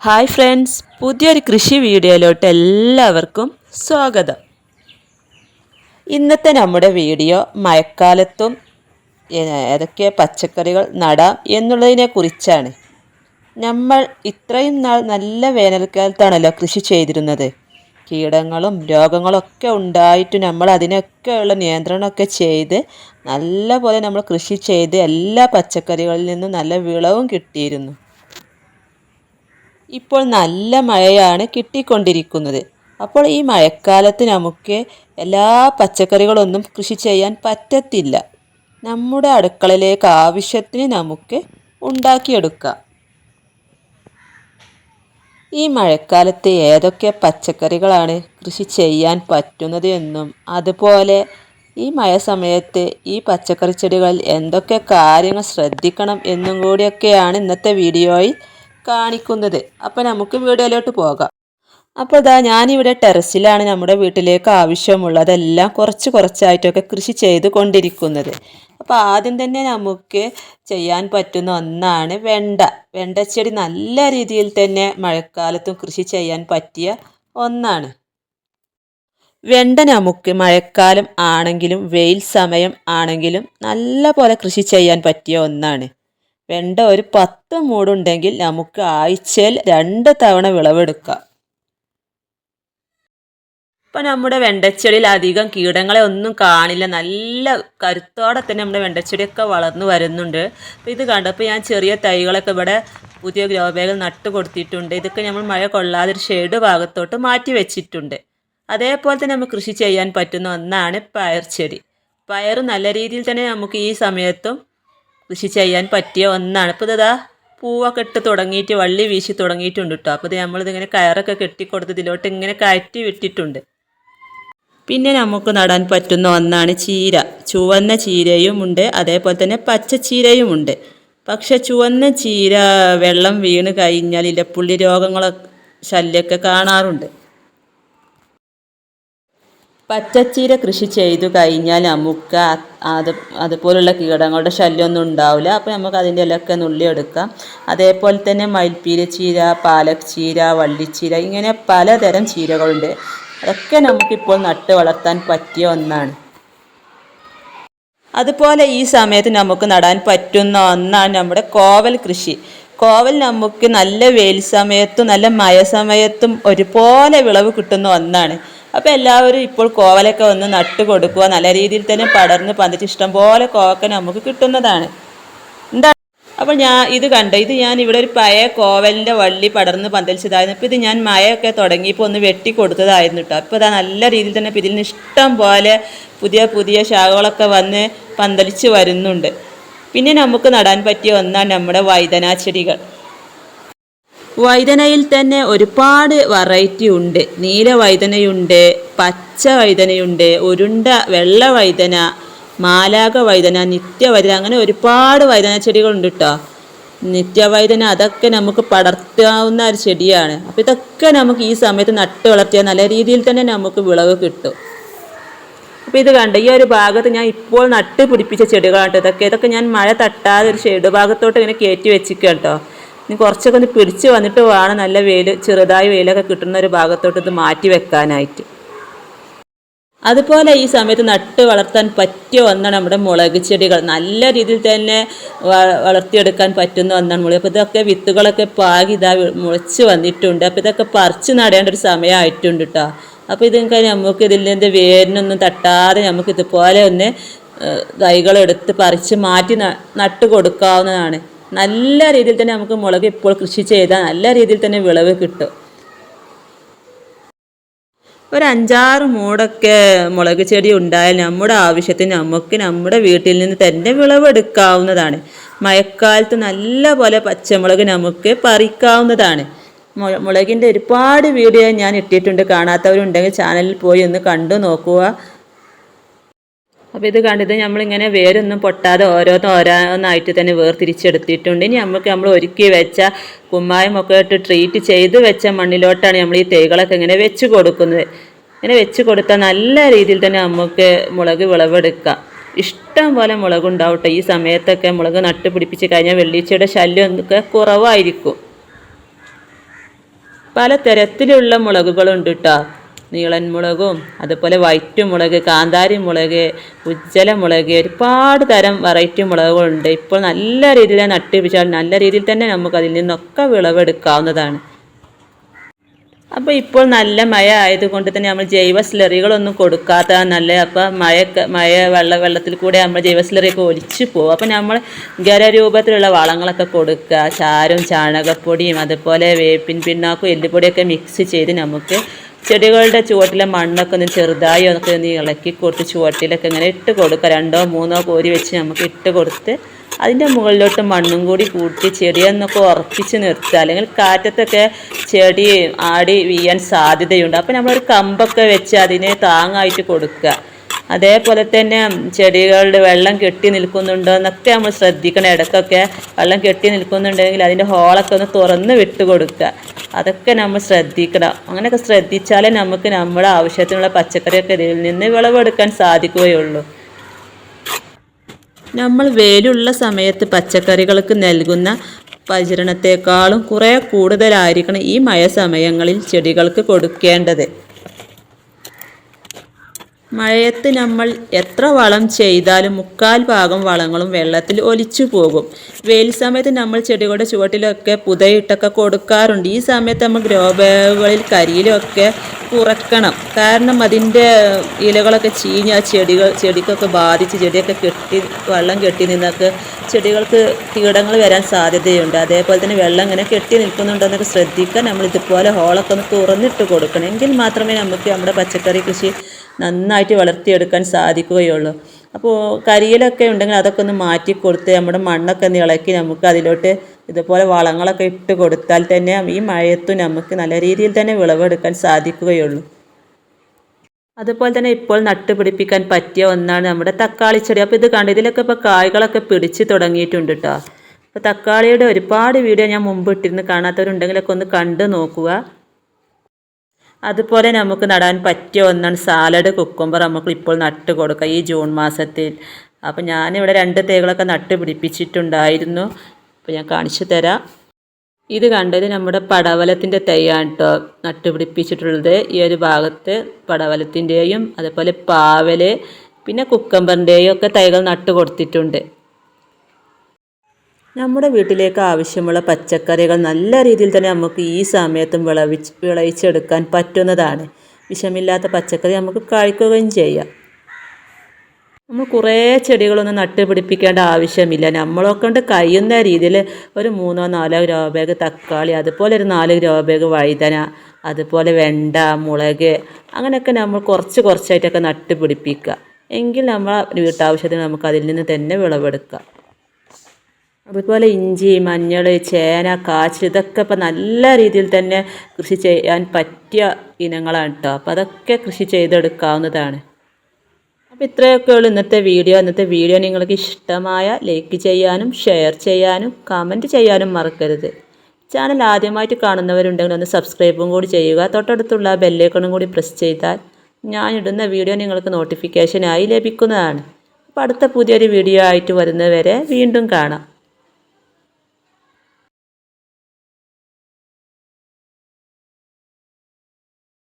Hi friends പുതിയൊരു കൃഷി വീഡിയോയിലോട്ട് എല്ലാവർക്കും സ്വാഗതം. ഇന്നത്തെ നമ്മുടെ വീഡിയോ മഴക്കാലത്തും ഏതൊക്കെ പച്ചക്കറികൾ നടാം എന്നുള്ളതിനെ കുറിച്ചാണ്. നമ്മൾ ഇത്രയും നാൾ നല്ല വേനൽക്കാലത്താണല്ലോ കൃഷി ചെയ്തിരുന്നത്. കീടങ്ങളും രോഗങ്ങളൊക്കെ ഉണ്ടായിട്ട് നമ്മൾ അതിനൊക്കെയുള്ള നിയന്ത്രണമൊക്കെ ചെയ്ത് നല്ല പോലെ നമ്മൾ കൃഷി ചെയ്ത് എല്ലാ പച്ചക്കറികളിൽ നിന്നും നല്ല വിളവും കിട്ടിയിരുന്നു. ഇപ്പോൾ നല്ല മഴയാണ് കിട്ടിക്കൊണ്ടിരിക്കുന്നത്. അപ്പോൾ ഈ മഴക്കാലത്ത് നമുക്ക് എല്ലാ പച്ചക്കറികളൊന്നും കൃഷി ചെയ്യാൻ പറ്റത്തില്ല. നമ്മുടെ അടുക്കളയിലേക്ക് ആവശ്യത്തിന് നമുക്ക് ഉണ്ടാക്കിയെടുക്കാം. ഈ മഴക്കാലത്ത് ഏതൊക്കെ പച്ചക്കറികളാണ് കൃഷി ചെയ്യാൻ പറ്റുന്നത് എന്നും അതുപോലെ ഈ മഴ സമയത്ത് ഈ പച്ചക്കറി ചെടികളിൽ എന്തൊക്കെ കാര്യങ്ങൾ ശ്രദ്ധിക്കണം എന്നും കൂടിയൊക്കെയാണ് ഇന്നത്തെ വീഡിയോയിൽ കാണിക്കുന്നത്. അപ്പോൾ നമുക്ക് വീഡിയോയിലോട്ട് പോകാം. അപ്പോൾ ഇതാ ഞാനിവിടെ ടെറസിലാണ് നമ്മുടെ വീട്ടിലേക്ക് ആവശ്യമുള്ളതെല്ലാം കുറച്ച് കുറച്ചായിട്ടൊക്കെ കൃഷി ചെയ്ത് കൊണ്ടിരിക്കുന്നത്. അപ്പോൾ ആദ്യം തന്നെ നമുക്ക് ചെയ്യാൻ പറ്റുന്ന ഒന്നാണ് വെണ്ട. വെണ്ടച്ചെടി നല്ല രീതിയിൽ തന്നെ മഴക്കാലത്തും കൃഷി ചെയ്യാൻ പറ്റിയ ഒന്നാണ്. വെണ്ട നമുക്ക് മഴക്കാലം ആണെങ്കിലും വെയിൽ സമയം ആണെങ്കിലും നല്ല പോലെ കൃഷി ചെയ്യാൻ പറ്റിയ ഒന്നാണ്. വെണ്ട ഒരു പത്ത് മൂടുണ്ടെങ്കിൽ നമുക്ക് ആഴ്ചയിൽ രണ്ട് തവണ വിളവെടുക്കാം. ഇപ്പം നമ്മുടെ വെണ്ടച്ചെടിയിൽ അധികം കീടങ്ങളെ ഒന്നും കാണില്ല. നല്ല കരുത്തോടെ തന്നെ നമ്മുടെ വെണ്ടച്ചെടിയൊക്കെ വളർന്നു വരുന്നുണ്ട്. അപ്പോൾ ഇത് കണ്ടപ്പോൾ ഞാൻ ചെറിയ തൈകളൊക്കെ ഇവിടെ പുതിയ ഗ്രോ ബാഗിൽ നട്ട് കൊടുത്തിട്ടുണ്ട്. ഇതൊക്കെ നമ്മൾ മഴ കൊള്ളാതെ ഒരു ഷെയ്ഡ് ഭാഗത്തോട്ട് മാറ്റി വെച്ചിട്ടുണ്ട്. അതേപോലെ തന്നെ നമുക്ക് കൃഷി ചെയ്യാൻ പറ്റുന്ന ഒന്നാണ് പയർ ചെടി. പയർ നല്ല രീതിയിൽ തന്നെ നമുക്ക് ഈ സമയത്തും കൃഷി ചെയ്യാൻ പറ്റിയ ഒന്നാണ്. ഇപ്പോൾ ഇതാ പൂവൊക്കെ ഇട്ട് തുടങ്ങിയിട്ട് വള്ളി വീശി തുടങ്ങിയിട്ടുണ്ട് കേട്ടോ അപ്പോൾ ഇത് നമ്മളിതിങ്ങനെ കയറൊക്കെ കെട്ടിക്കൊടുത്ത് ഇതിലോട്ട് ഇങ്ങനെ കയറ്റി വിട്ടിട്ടുണ്ട്. പിന്നെ നമുക്ക് നടാൻ പറ്റുന്ന ഒന്നാണ് ചീര. ചുവന്ന ചീരയും ഉണ്ട്. അതേപോലെ തന്നെ പച്ച ചീരയും ഉണ്ട്. പക്ഷെ ചുവന്ന ചീര വെള്ളം വീണ് കഴിഞ്ഞാൽ ഇലപ്പുള്ളി രോഗങ്ങളൊക്കെ ശല്യമൊക്കെ കാണാറുണ്ട്. പച്ചച്ചീര കൃഷി ചെയ്തു കഴിഞ്ഞാൽ നമുക്ക് അത് അതുപോലുള്ള കീടങ്ങളുടെ ശല്യമൊന്നും ഉണ്ടാവില്ല. അപ്പോൾ നമുക്ക് അതിന്റെ ഇലയൊക്കെ നുള്ളിയെടുക്കാം. അതേപോലെ തന്നെ മയിൽപ്പീര ചീര പാലക് ചീര വള്ളിച്ചീര ഇങ്ങനെ പലതരം ചീരകളുണ്ട്. അതൊക്കെ നമുക്കിപ്പോൾ നട്ട് വളർത്താൻ പറ്റിയ ഒന്നാണ്. അതുപോലെ ഈ സമയത്ത് നമുക്ക് നടാൻ പറ്റുന്ന ഒന്നാണ് നമ്മുടെ കോവൽ കൃഷി. കോവൽ നമുക്ക് നല്ല വെയിൽ സമയത്തും നല്ല മഴ സമയത്തും ഒരുപോലെ വിളവ് കിട്ടുന്ന ഒന്നാണ്. അപ്പോൾ എല്ലാവരും ഇപ്പോൾ കോവലൊക്കെ ഒന്ന് നട്ട് കൊടുക്കുക. നല്ല രീതിയിൽ തന്നെ പടർന്ന് പന്തിച്ച് ഇഷ്ടം പോലെ കോവക്ക നമുക്ക് കിട്ടുന്നതാണ്. എന്താ? അപ്പോൾ ഞാൻ ഇത് കണ്ട? ഇത് ഞാൻ ഇവിടെ ഒരു പഴയ കോവലിന്റെ വള്ളി പടർന്ന് പന്തലിച്ചതായിരുന്നു. അപ്പോൾ ഇത് ഞാൻ മഴയൊക്കെ തുടങ്ങിയപ്പോൾ ഒന്ന് വെട്ടി കൊടുത്തതായിരുന്നു കേട്ടോ അപ്പോൾ അതാ നല്ല രീതിയിൽ തന്നെ ഇതിൽ നിന്ന് ഇഷ്ടം പോലെ പുതിയ പുതിയ ശാഖകളൊക്കെ വന്ന് പന്തലിച്ച് വരുന്നുണ്ട്. പിന്നെ നമുക്ക് നടാൻ പറ്റിയ ഒന്നാണ് നമ്മുടെ വൈതനാ ചെടികൾ. വൈതനയിൽ തന്നെ ഒരുപാട് വെറൈറ്റി ഉണ്ട്. നീല വൈതനയുണ്ട് പച്ച വൈതനയുണ്ട് ഉരുണ്ട വെള്ള വൈതന മാലാക വൈതന നിത്യവൈതന അങ്ങനെ ഒരുപാട് വൈതന ചെടികളുണ്ട് കേട്ടോ നിത്യവൈതന അതൊക്കെ നമുക്ക് പടർത്താവുന്ന ഒരു ചെടിയാണ്. അപ്പോൾ ഇതൊക്കെ നമുക്ക് ഈ സമയത്ത് നട്ട് വളർത്തിയാൽ നല്ല രീതിയിൽ തന്നെ നമുക്ക് വിളവ് കിട്ടും. അപ്പോൾ ഇത് കണ്ട ഈ ഒരു ഭാഗത്ത് ഞാൻ ഇപ്പോൾ നട്ട് പിടിപ്പിച്ച ചെടികളാണ് ഇതൊക്കെ. ഇതൊക്കെ ഞാൻ മഴ തട്ടാതെ ഒരു ഷെയ്ഡ് ഭാഗത്തോട്ട് ഇങ്ങനെ കയറ്റി വെച്ചിരിക്കുക കേട്ടോ ഇനി കുറച്ചൊക്കെ ഒന്ന് പിടിച്ച് വന്നിട്ട് വേണം നല്ല വെയിൽ ചെറുതായി വെയിലൊക്കെ കിട്ടുന്ന ഒരു ഭാഗത്തോട്ട് ഇത് മാറ്റി വെക്കാനായിട്ട്. അതുപോലെ ഈ സമയത്ത് നട്ട് വളർത്താൻ പറ്റിയ ഒന്നാണ് നമ്മുടെ മുളക് ചെടികൾ. നല്ല രീതിയിൽ തന്നെ വളർത്തിയെടുക്കാൻ പറ്റുന്ന ഒന്നാണ് മുളക്. അപ്പോൾ ഇതൊക്കെ വിത്തുകളൊക്കെ പാകി ഇതാ മുളച്ച് വന്നിട്ടുണ്ട്. അപ്പോൾ ഇതൊക്കെ പറിച്ച് നടേണ്ട ഒരു സമയമായിട്ടുണ്ട് കേട്ടോ അപ്പോൾ ഇതൊക്കെ നമുക്ക് നിന്ന് വേരിനൊന്നും തട്ടാതെ നമുക്ക് ഇതുപോലെ ഒന്ന് തൈകളെടുത്ത് പറിച്ച് മാറ്റി നട്ട് കൊടുക്കാവുന്നതാണ്. നല്ല രീതിയിൽ തന്നെ നമുക്ക് മുളക് ഇപ്പോൾ കൃഷി ചെയ്താൽ നല്ല രീതിയിൽ തന്നെ വിളവ് കിട്ടും. ഒരു അഞ്ചാറ് മൂടൊക്കെ മുളക് ചെടി ഉണ്ടായാൽ നമ്മുടെ ആവശ്യത്തിന് നമുക്ക് നമ്മുടെ വീട്ടിൽ നിന്ന് തന്നെ വിളവെടുക്കാവുന്നതാണ് മഴക്കാലത്ത് നല്ല പോലെ പച്ചമുളക് നമുക്ക് പറിക്കാവുന്നതാണ്. മുളകിന്റെ ഒരുപാട് വീഡിയോ ഞാൻ ഇട്ടിട്ടുണ്ട്. കാണാത്തവരുണ്ടെങ്കിൽ ചാനലിൽ പോയി ഒന്ന് കണ്ടു നോക്കുക. അപ്പോൾ ഇത് കണ്ടത് നമ്മളിങ്ങനെ വേരൊന്നും പൊട്ടാതെ ഓരോന്ന് ഓരോന്നായിട്ട് തന്നെ വേർതിരിച്ചെടുത്തിട്ടുണ്ട്. ഇനി നമുക്ക് നമ്മൾ ഒരുക്കി വെച്ച കുമ്മായമൊക്കെ ഇട്ട് ട്രീറ്റ് ചെയ്ത് വെച്ച മണ്ണിലോട്ടാണ് നമ്മൾ ഈ തൈകളൊക്കെ ഇങ്ങനെ വെച്ച് കൊടുക്കുന്നത്. ഇങ്ങനെ വെച്ച് കൊടുത്താൽ നല്ല രീതിയിൽ തന്നെ നമുക്ക് മുളക് വിളവെടുക്കാം. ഇഷ്ടം പോലെ മുളകുണ്ടാവട്ടെ. ഈ സമയത്തൊക്കെ മുളക് നട്ട് പിടിപ്പിച്ച് കഴിഞ്ഞാൽ വെള്ളിച്ചയുടെ ശല്യം ഒക്കെ കുറവായിരിക്കും. പല തരത്തിലുള്ള മുളകുകളുണ്ട് കേട്ടോ നീളൻ മുളകും അതുപോലെ വൈറ്റ് മുളക് കാന്താരി മുളക് ഉജ്ജല മുളക് ഒരുപാട് തരം വെറൈറ്റി മുളകുകളുണ്ട്. ഇപ്പോൾ നല്ല രീതിയിൽ നട്ടുപിടിച്ചാൽ നല്ല രീതിയിൽ തന്നെ നമുക്ക് അതിൽ നിന്നൊക്കെ വിളവെടുക്കാവുന്നതാണ്. അപ്പോൾ ഇപ്പോൾ നല്ല മഴ ആയതുകൊണ്ട് തന്നെ നമ്മൾ ജൈവ സ്ലറികളൊന്നും കൊടുക്കാത്ത നല്ല അപ്പോൾ മഴ മഴ വെള്ള വെള്ളത്തിൽ കൂടെ നമ്മൾ ജൈവ സ്ലറിയൊക്കെ ഒലിച്ചു പോകും അപ്പോൾ നമ്മൾ ഖരരൂപത്തിലുള്ള വളങ്ങളൊക്കെ കൊടുക്കുക. ചാരും ചാണകപ്പൊടിയും അതുപോലെ വേപ്പിൻ പിണ്ണാക്കും എല്ലുപൊടിയൊക്കെ മിക്സ് ചെയ്ത് നമുക്ക് ചെടികളുടെ ചുവട്ടിലെ മണ്ണൊക്കെ ഒന്ന് ചെറുതായി ഒക്കെ ഒന്ന് ഇളക്കി കൊടുത്ത് ചുവട്ടിലൊക്കെ ഇങ്ങനെ ഇട്ട് കൊടുക്കുക. രണ്ടോ മൂന്നോ കോരി വെച്ച് നമുക്ക് ഇട്ട് കൊടുത്ത് അതിന്റെ മുകളിലോട്ട് മണ്ണും കൂടി കൂട്ടി ചെടിയെന്നൊക്കെ ഉറപ്പിച്ച് നിർത്തുക. അല്ലെങ്കിൽ കാറ്റത്തൊക്കെ ചെടി ആടി വീയാൻ സാധ്യതയുണ്ട്. അപ്പോൾ നമ്മളൊരു കമ്പൊക്കെ വെച്ച് അതിനെ താങ്ങായിട്ട് കൊടുക്കുക. അതേപോലെ തന്നെ ചെടികളുടെ വെള്ളം കെട്ടി നിൽക്കുന്നുണ്ടോ എന്നൊക്കെ നമ്മൾ ശ്രദ്ധിക്കണം. ഇടയ്ക്കൊക്കെ വെള്ളം കെട്ടി നിൽക്കുന്നുണ്ടെങ്കിൽ അതിന്റെ ഹോളൊക്കെ ഒന്ന് തുറന്ന് വിട്ട് കൊടുക്കുക. അതൊക്കെ നമ്മൾ ശ്രദ്ധിക്കണം. അങ്ങനെയൊക്കെ ശ്രദ്ധിച്ചാലേ നമുക്ക് നമ്മുടെ ആവശ്യത്തിനുള്ള പച്ചക്കറിയൊക്കെ ഇതിൽ നിന്ന് വിളവെടുക്കാൻ സാധിക്കുകയുള്ളൂ. നമ്മൾ വെയിലുള്ള സമയത്ത് പച്ചക്കറികൾക്ക് നൽകുന്ന പരിചരണത്തെക്കാളും കുറേ കൂടുതലായിരിക്കണം ഈ മഴ സമയങ്ങളിൽ ചെടികൾക്ക് കൊടുക്കേണ്ടത്. മഴയത്ത് നമ്മൾ എത്ര വളം ചെയ്താലും മുക്കാൽ ഭാഗം വളങ്ങളും വെള്ളത്തിൽ ഒലിച്ചു പോകും. വെയിൽ സമയത്ത് നമ്മൾ ചെടികളുടെ ചുവട്ടിലൊക്കെ പുതയിട്ടൊക്കെ കൊടുക്കാറുണ്ട്. ഈ സമയത്ത് നമ്മൾ ഗ്രോ ബാഗുകളിൽ കരിയിലൊക്കെ കുറക്കണം കാരണം അതിന്റെ ഇലകളൊക്കെ ചീഞ്ഞ് ആ ചെടികൾ ചെടിക്കൊക്കെ ബാധിച്ച് ചെടിയൊക്കെ കെട്ടി വെള്ളം കെട്ടി നിന്നൊക്കെ ചെടികൾക്ക് കീടങ്ങൾ വരാൻ സാധ്യതയുണ്ട്. അതേപോലെ തന്നെ വെള്ളം ഇങ്ങനെ കെട്ടി നിൽക്കുന്നുണ്ടെന്നൊക്കെ ശ്രദ്ധിക്കാൻ നമ്മൾ ഇതുപോലെ ഹോളൊക്കെ ഒന്ന് തുറന്നിട്ട് കൊടുക്കണം. എങ്കിൽ മാത്രമേ നമുക്ക് നമ്മുടെ പച്ചക്കറി കൃഷി നന്നായിട്ട് വളർത്തിയെടുക്കാൻ സാധിക്കുകയുള്ളൂ. അപ്പോൾ കരിയിലൊക്കെ ഉണ്ടെങ്കിൽ അതൊക്കെ ഒന്ന് മാറ്റി കൊടുത്ത് നമ്മുടെ മണ്ണൊക്കെ ഒന്ന് ഇളക്കി നമുക്ക് അതിലോട്ട് ഇതുപോലെ വളങ്ങളൊക്കെ ഇട്ട് കൊടുത്താൽ തന്നെ ഈ മഴയത്തും നമുക്ക് നല്ല രീതിയിൽ തന്നെ വിളവെടുക്കാൻ സാധിക്കുകയുള്ളൂ. അതുപോലെ തന്നെ ഇപ്പോൾ നട്ടുപിടിപ്പിക്കാൻ പറ്റിയ ഒന്നാണ് നമ്മുടെ തക്കാളി ചെടി. അപ്പോൾ ഇത് കണ്ട് ഇതിലൊക്കെ ഇപ്പോൾ കായ്കളൊക്കെ പിടിച്ച് തുടങ്ങിയിട്ടുണ്ട് കേട്ടോ അപ്പോൾ തക്കാളിയുടെ ഒരുപാട് വീഡിയോ ഞാൻ മുമ്പ് ഇട്ടിരുന്ന്. കാണാത്തവരുണ്ടെങ്കിലൊക്കെ ഒന്ന് കണ്ടു നോക്കുക. അതുപോലെ നമുക്ക് നടാൻ പറ്റിയ ഒന്നാണ് സാലഡ് കുക്കുംബർ നമുക്ക് ഇപ്പോൾ നട്ട് കൊടുക്കുക ഈ ജൂൺ മാസത്തിൽ. അപ്പോൾ ഞാനിവിടെ രണ്ട് തേകളൊക്കെ നട്ട് പിടിപ്പിച്ചിട്ടുണ്ടായിരുന്നു. അപ്പോൾ ഞാൻ കാണിച്ചു തരാം. ഇത് കണ്ടത് നമ്മുടെ പടവലത്തിന്റെ തൈയാണ് കേട്ടോ പിടിപ്പിച്ചിട്ടുള്ളത്. ഈ ഒരു ഭാഗത്ത് പടവലത്തിന്റെയും അതുപോലെ പാവൽ പിന്നെ കുക്കമ്പറിന്റെയും ഒക്കെ തൈകൾ നട്ട് കൊടുത്തിട്ടുണ്ട്. നമ്മുടെ വീട്ടിലേക്ക് ആവശ്യമുള്ള പച്ചക്കറികൾ നല്ല രീതിയിൽ തന്നെ നമുക്ക് ഈ സമയത്തും വിളവിച്ച് വിളയിച്ചെടുക്കാൻ പറ്റുന്നതാണ്. വിഷമില്ലാത്ത പച്ചക്കറി നമുക്ക് കഴിക്കുകയും ചെയ്യാം. നമ്മൾ കുറേ ചെടികളൊന്നും നട്ട് പിടിപ്പിക്കേണ്ട ആവശ്യമില്ല. നമ്മളൊക്കെ കൊണ്ട് കഴിയുന്ന രീതിയിൽ ഒരു മൂന്നോ നാലോ ഗ്രോ ബാഗ് തക്കാളി അതുപോലെ ഒരു നാല് ഗ്രോ ബാഗ് വഴുതന അതുപോലെ വെണ്ട മുളക് അങ്ങനെയൊക്കെ നമ്മൾ കുറച്ച് കുറച്ചായിട്ടൊക്കെ നട്ട് പിടിപ്പിക്കുക എങ്കിൽ നമ്മളെ വീട്ടാവശ്യത്തിന് നമുക്ക് അതിൽ നിന്ന് തന്നെ വിളവെടുക്കാം. അതുപോലെ ഇഞ്ചി മഞ്ഞൾ ചേന കാച്ചിൽ ഇതൊക്കെ ഇപ്പം നല്ല രീതിയിൽ തന്നെ കൃഷി ചെയ്യാൻ പറ്റിയ ഇനങ്ങളാണ് കേട്ടോ അപ്പോൾ അതൊക്കെ കൃഷി ചെയ്തെടുക്കാവുന്നതാണ്. അപ്പോൾ ഇത്രയൊക്കെ ഉള്ളൂ ഇന്നത്തെ വീഡിയോ. ഇന്നത്തെ വീഡിയോ നിങ്ങൾക്ക് ഇഷ്ടമായ ലൈക്ക് ചെയ്യാനും ഷെയർ ചെയ്യാനും കമന്റ് ചെയ്യാനും മറക്കരുത്. ചാനൽ ആദ്യമായിട്ട് കാണുന്നവരുണ്ടെങ്കിൽ ഒന്ന് സബ്സ്ക്രൈബും കൂടി ചെയ്യുക. തൊട്ടടുത്തുള്ള ബെല്ലേക്കണും കൂടി പ്രസ് ചെയ്താൽ ഞാനിടുന്ന വീഡിയോ നിങ്ങൾക്ക് നോട്ടിഫിക്കേഷനായി ലഭിക്കുന്നതാണ്. അപ്പോൾ അടുത്ത പുതിയൊരു വീഡിയോ ആയിട്ട് വരുന്നവരെ വീണ്ടും കാണാം.